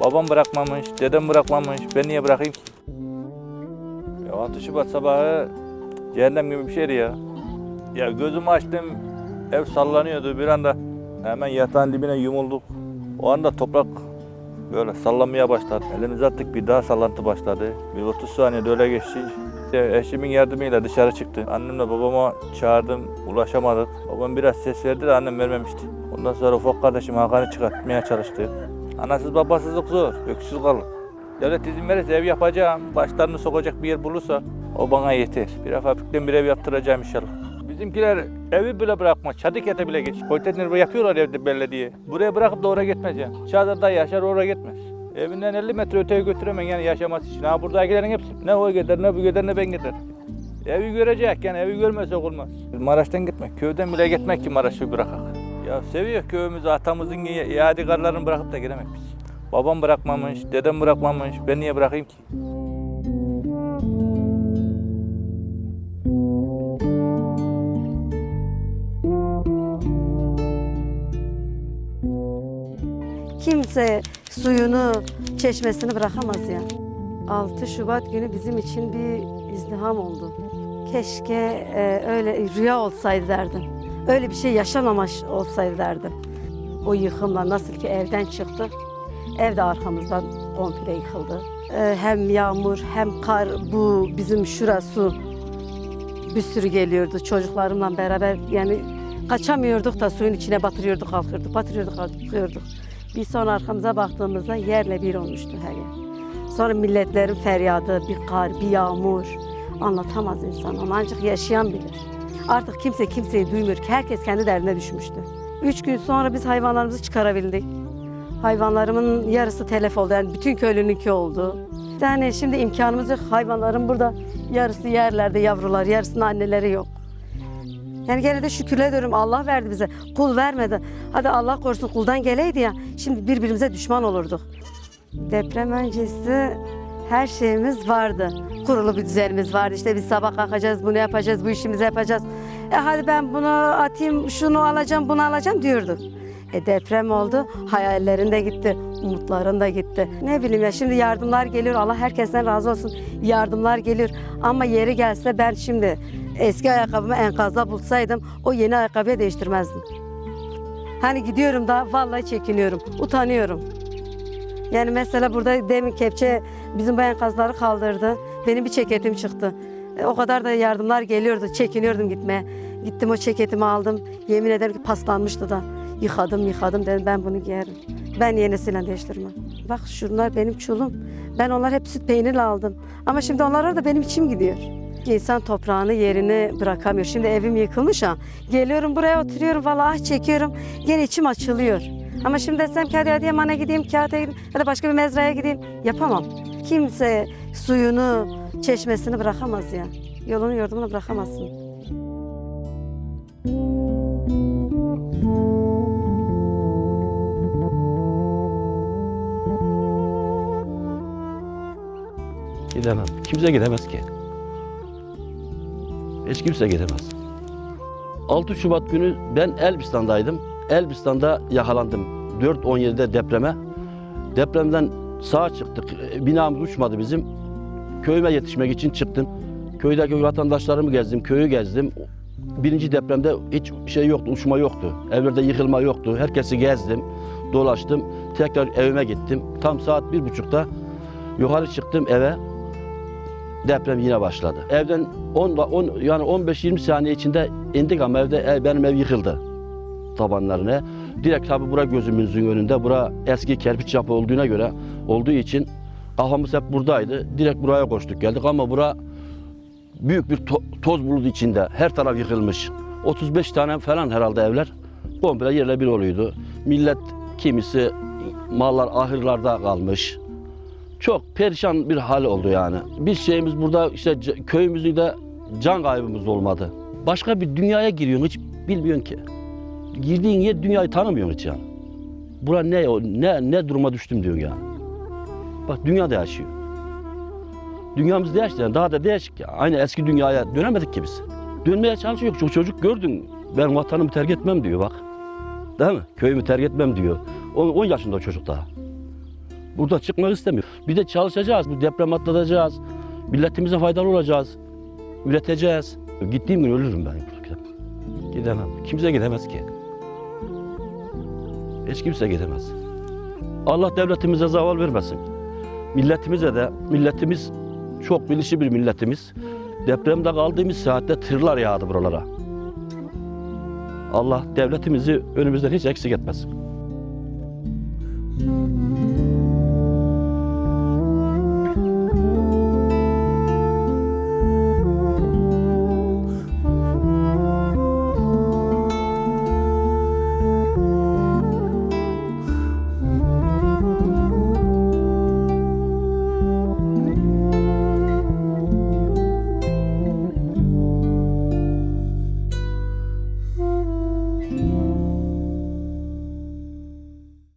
Babam bırakmamış, dedem bırakmamış. Ben niye bırakayım ki? Ya 6 Şubat sabahı cehennem gibi bir şeydi ya. Ya gözümü açtım, ev sallanıyordu bir anda. Hemen yatağın dibine yumulduk. O anda toprak böyle sallanmaya başladı. Elimizi attık bir daha sallantı başladı. Bir 30 saniyede öyle geçti. İşte eşimin yardımıyla dışarı çıktı. Annemle babama çağırdım, ulaşamadık. Babam biraz ses verdi de annem vermemişti. Ondan sonra ufak kardeşim Hakan'ı çıkartmaya çalıştı. Anasız babasızlık zor, öksüz kalır. Devlet izin verirse ev yapacağım, başlarını sokacak bir yer bulursa o bana yeter. Bir fabrikten bir ev yaptıracağım inşallah. Bizimkiler evi bile bırakmaz, çadır kete bile geç. Konteyner yapıyorlar evde belediye. Buraya bırakıp da oraya gitmez yani. Çadırda yaşar oraya gitmez. Evinden 50 metre öteye götüremem yani yaşaması için. Ha buradakilerin hepsi ne o gider ne bu gider ne ben gider. Evi görecek yani evi görmesek olmaz. Maraş'tan gitmek, köyden bile gitmek ki Maraş'ı bırakak. Ya seviyor köyümüzü, atamızın ya- yadigarlarını bırakıp da gidemek biz. Babam bırakmamış, dedem bırakmamış, ben niye bırakayım ki? Kimse suyunu, çeşmesini bırakamaz ya. 6 Şubat günü bizim için bir izdiham oldu. Keşke e, öyle rüya olsaydı derdim. Öyle bir şey yaşanmamış olsaydı derdim. O yıkımla nasıl ki evden çıktık, ev de arkamızdan komple yıkıldı. E, hem yağmur hem kar, bu bizim şurası bir sürü geliyordu çocuklarımla beraber. Yani kaçamıyorduk da suyun içine batırıyorduk, kalkıyorduk, batırıyorduk, kalkıyorduk. Bir sonra arkamıza baktığımızda yerle bir olmuştu her yer. Sonra milletlerin feryadı, bir kar, bir yağmur. Anlatamaz insan onu ancak yaşayan bilir. Artık kimse kimseyi duymuyor ki herkes kendi derdine düşmüştü. Üç gün sonra biz hayvanlarımızı çıkarabildik. Hayvanlarımın yarısı telef oldu yani bütün köylününki oldu. Yani şimdi imkanımız yok. Hayvanların burada yarısı yerlerde yavrular, yarısının anneleri yok. Yani gene de şükürler ediyorum Allah verdi bize. Kul vermedi. Hadi Allah korusun kuldan geleydi ya. Şimdi birbirimize düşman olurduk. Deprem öncesi her şeyimiz vardı. Kurulu bir düzenimiz vardı. İşte biz sabah kalkacağız, bunu yapacağız, bu işimizi yapacağız. E hadi ben bunu atayım, şunu alacağım, bunu alacağım diyorduk. E deprem oldu, hayallerin de gitti, umutların da gitti. Ne bileyim ya şimdi yardımlar geliyor, Allah herkesten razı olsun. Yardımlar geliyor ama yeri gelse ben şimdi eski ayakkabımı enkazda bulsaydım o yeni ayakkabıya değiştirmezdim. Hani gidiyorum da vallahi çekiniyorum, utanıyorum. Yani mesela burada demin kepçe bizim bu enkazları kaldırdı. Benim bir ceketim çıktı. E, o kadar da yardımlar geliyordu. Çekiniyordum gitmeye. Gittim o ceketimi aldım. Yemin ederim ki paslanmıştı da. Yıkadım yıkadım dedim ben bunu giyerim. Ben yenisiyle değiştirmem. Bak şunlar benim çulum. Ben onlar hep süt peynirle aldım. Ama şimdi onlar da benim içim gidiyor. İnsan toprağını yerini bırakamıyor. Şimdi evim yıkılmış ha. Geliyorum buraya oturuyorum vallahi ah çekiyorum. Gene içim açılıyor. Ama şimdi desem ki hadi Adıyaman'a gideyim, Kağıt'a gideyim ya da başka bir mezraya gideyim. Yapamam. Kimse suyunu, çeşmesini bırakamaz ya. Yolunu yordamını bırakamazsın. Gidemem. Kimse gidemez ki. Hiç kimse gidemez. 6 Şubat günü ben Elbistan'daydım. Elbistan'da yakalandım. 4.17'de depreme. Depremden sağa çıktık. Binamız uçmadı bizim. Köyüme yetişmek için çıktım. Köydeki vatandaşlarımı gezdim, köyü gezdim. Birinci depremde hiç şey yoktu, uçma yoktu. Evlerde yıkılma yoktu. Herkesi gezdim, dolaştım. Tekrar evime gittim. Tam saat bir buçukta yukarı çıktım eve deprem yine başladı. Evden 10, 10 yani 15-20 saniye içinde indik ama evde ev, benim ev yıkıldı tabanlarına. Direkt tabi bura gözümüzün önünde. Bura eski kerpiç yapı olduğuna göre olduğu için kafamız hep buradaydı. Direkt buraya koştuk geldik ama bura büyük bir to- toz bulutu içinde. Her taraf yıkılmış. 35 tane falan herhalde evler komple yerle bir oluyordu. Millet kimisi mallar ahırlarda kalmış. Çok perişan bir hal oldu yani. Biz şeyimiz burada işte köyümüzün de can kaybımız olmadı. Başka bir dünyaya giriyorsun hiç bilmiyorsun ki. Girdiğin yer dünyayı tanımıyorsun hiç yani. Bura ne ne ne duruma düştüm diyorsun yani. Bak dünya da yaşıyor. Dünyamız değişti yani daha da değişik ya. Aynı eski dünyaya dönemedik ki biz. Dönmeye çalışıyor. Çok çocuk gördün. Ben vatanımı terk etmem diyor bak. Değil mi? Köyümü terk etmem diyor. 10 yaşında çocuk daha. Burada çıkmak istemiyor. Bir de çalışacağız. Bu deprem atlatacağız. Milletimize faydalı olacağız. Üreteceğiz. Gittiğim gün ölürüm ben. Gidemem. Kimse gidemez ki. Hiç kimse gidemez. Allah devletimize zaval vermesin. Milletimize de, milletimiz çok bilinçli bir milletimiz. Depremde kaldığımız saatte tırlar yağdı buralara. Allah devletimizi önümüzden hiç eksik etmesin.